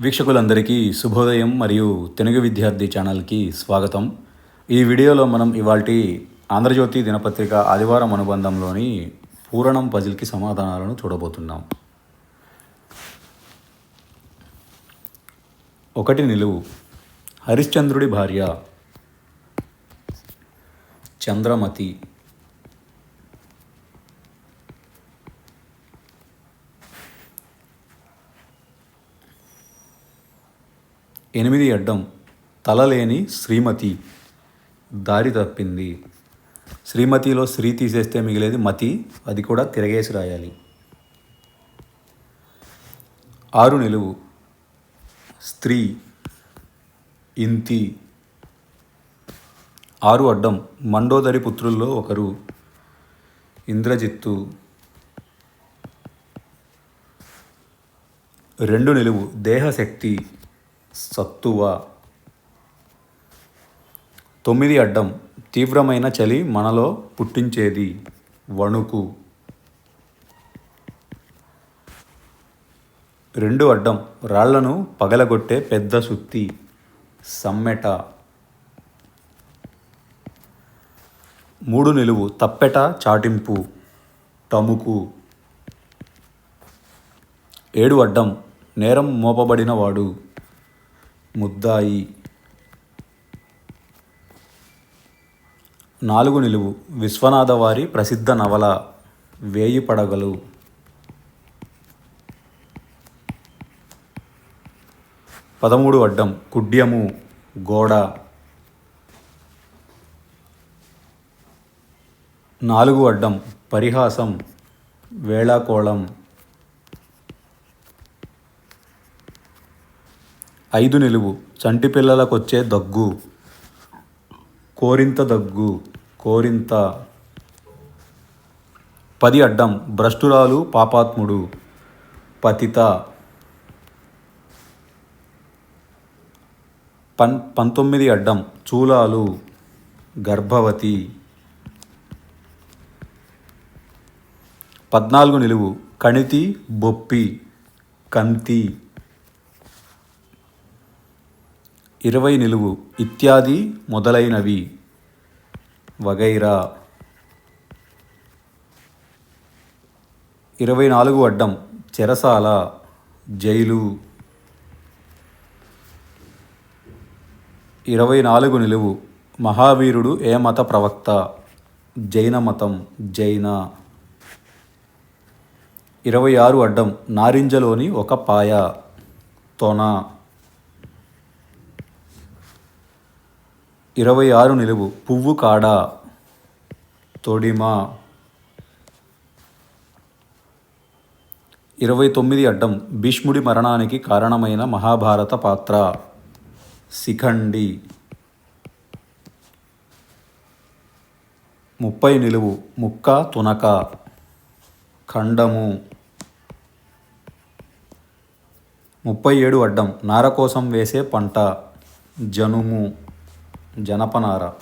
వీక్షకులందరికీ శుభోదయం మరియు తెలుగు విద్యార్థి ఛానల్కి స్వాగతం. ఈ వీడియోలో మనం ఇవాల్టి ఆంధ్రజ్యోతి దినపత్రిక ఆదివారం అనుబంధంలోని పూరణం పజిల్కి సమాధానాలను చూడబోతున్నాం. ఒకటి నిలువు. హరిశ్చంద్రుడి భార్య చంద్రమతి. ఎనిమిది అడ్డం తలలేని శ్రీమతి. దారి తప్పింది. శ్రీమతిలో శ్రీ తీసేస్తే మిగిలేది మతి. అది కూడా తిరగేసి రాయాలి. ఆరు నిలువు. స్త్రీ ఇంతి. ఆరు అడ్డం మండోదరి పుత్రుల్లో ఒకరు. ఇంద్రజిత్తు. రెండు నిలువు దేహశక్తి. సత్తువ. తొమ్మిది అడ్డం తీవ్రమైన చలి మనలో పుట్టించేది వణుకు. రెండు అడ్డం రాళ్ళను పగలగొట్టే పెద్ద సుత్తి సమ్మెట. మూడు నిలువు తప్పెట చాటింపు టముకు. ఏడు అడ్డం నేరం మోపబడినవాడు. ముద్దాయి. నాలుగు నిలువు. విశ్వనాథ వారి ప్రసిద్ధ నవల వేయి పడగలు. పదమూడు అడ్డం. కుడ్యము గోడ. నాలుగు అడ్డం. పరిహాసం వేళాకోళం. ఐదు నిలువు. చంటి పిల్లలకొచ్చే దగ్గు. కోరింత దగ్గు. కోరింత. పది అడ్డం. భ్రష్టురాలు పాపాత్ముడు. పతిత. పన్ పంతొమ్మిది అడ్డం. చూలాలు. గర్భవతి. పద్నాలుగు నిలువు. కణితి బొప్పి. కంతి. ఇరవై నిలువు ఇత్యాది మొదలైనవి వగైరా. ఇరవై నాలుగు అడ్డం చెరసాల జైలు. ఇరవై నాలుగు నిలువు మహావీరుడు ఏ మత ప్రవక్త? జైన మతం జైన. ఇరవై ఆరు అడ్డం నారింజలోని ఒక పాయ తొన. ఇరవై ఆరు నిలువు. పువ్వు కాడ. తొడిమ. ఇరవై తొమ్మిది అడ్డం. భీష్ముడి మరణానికి కారణమైన మహాభారత పాత్ర. శిఖండి. ముప్పై నిలువు. ముక్క తునక. ఖండము. ముప్పై ఏడు అడ్డం. నార కోసం వేసే పంట. జనుము. జనపనార.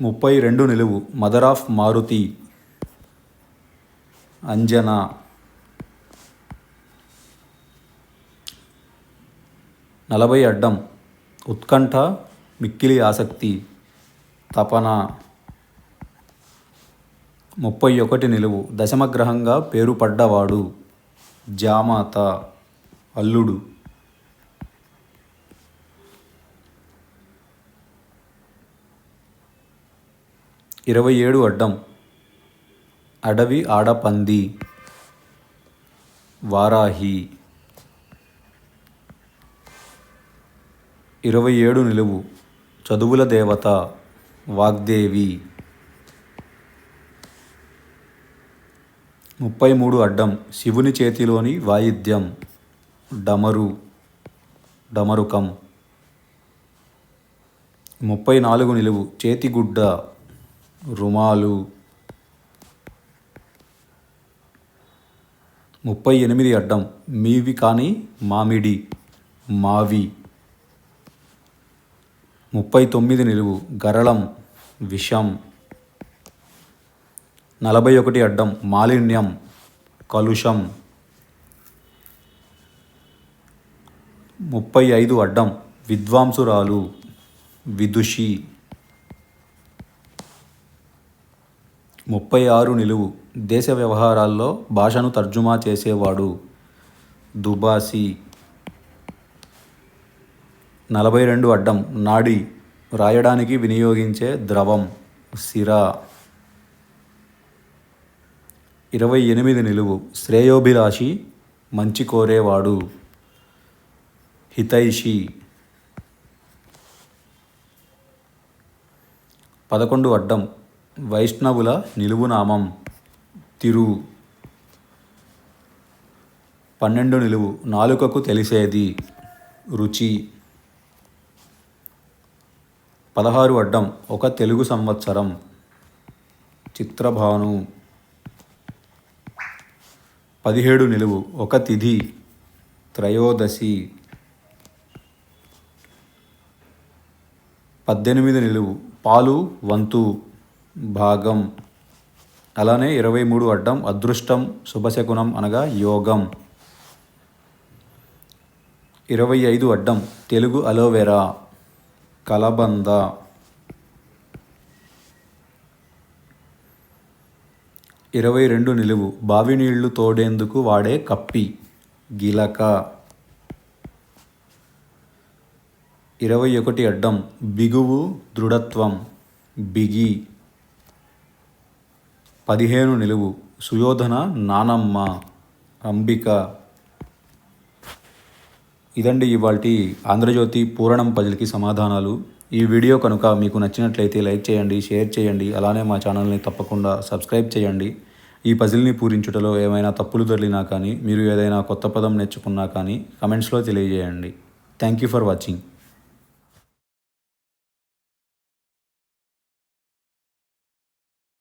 ముప్పై రెండు నిలువు మదర్ ఆఫ్ మారుతి అంజన. నలభై అడ్డం ఉత్కంఠ మిక్కిలి ఆసక్తి తపన. ముప్పై ఒకటి నిలువు దశమగ్రహంగా పేరు పడ్డవాడు జామాత అల్లుడు. ఇరవై ఏడు అడ్డం. అడవి ఆడపంది. వారాహి. ఇరవై ఏడు నిలువు. చదువుల దేవత. వాగ్దేవి. ముప్పై మూడు అడ్డం. శివుని చేతిలోని వాయిద్యం. డమరు. డమరుకం. ముప్పై నాలుగు నిలువు. చేతిగుడ్డ. రుమాలు. ముప్పై ఎనిమిది అడ్డం. మీవి కానీ మామిడి మావి. ముప్పై తొమ్మిది నిలువు. గరళం విషం. నలభై ఒకటి అడ్డం. మాలిన్యం కలుషం. ముప్పై ఐదు అడ్డం. విద్వాంసురాలు విదుషి. ముప్పై ఆరు నిలువు దేశ వ్యవహారాల్లో భాషను తర్జుమా చేసేవాడు దుబాసి. నలభై రెండు అడ్డం నాడి రాయడానికి వినియోగించే ద్రవం సిరా. ఇరవై ఎనిమిది నిలువు శ్రేయోభిలాషి మంచి కోరేవాడు హితైషి. పదకొండు అడ్డం వైష్ణవుల నిలువునామం. తిరు. పన్నెండు నిలువు. నాలుకకు తెలిసేది రుచి. పదహారు అడ్డం. ఒక తెలుగు సంవత్సరం. చిత్రభాను. పదిహేడు నిలువు. ఒక తిథి. త్రయోదశి. పద్దెనిమిది నిలువు. పాలు వంతు. భాగం. అలానే ఇరవై మూడు అడ్డం అదృష్టం శుభశకునం అనగా యోగం. ఇరవై ఐదు అడ్డం తెలుగు అలోవెరా కలబంద. ఇరవై రెండు నిలువు బావి నీళ్ళు తోడేందుకు వాడే కప్పి గిలక. ఇరవై ఒకటి అడ్డం బిగువు దృఢత్వం బిగి. పదిహేను నిలువు. సుయోధన నానమ్మ అంబిక. ఇదండి ఇవాళ ఆంధ్రజ్యోతి పూరణం పజిల్కి సమాధానాలు. ఈ వీడియో కనుక మీకు నచ్చినట్లయితే లైక్ చేయండి షేర్ చేయండి అలానే మా ఛానల్ని తప్పకుండా సబ్స్క్రైబ్ చేయండి. ఈ పజిల్ని పూరించుటలో ఏమైనా తప్పులు దొరికినా కానీ మీరు ఏదైనా కొత్త పదం నేర్చుకున్నా కానీ కమెంట్స్లో తెలియజేయండి. Thank you for watching.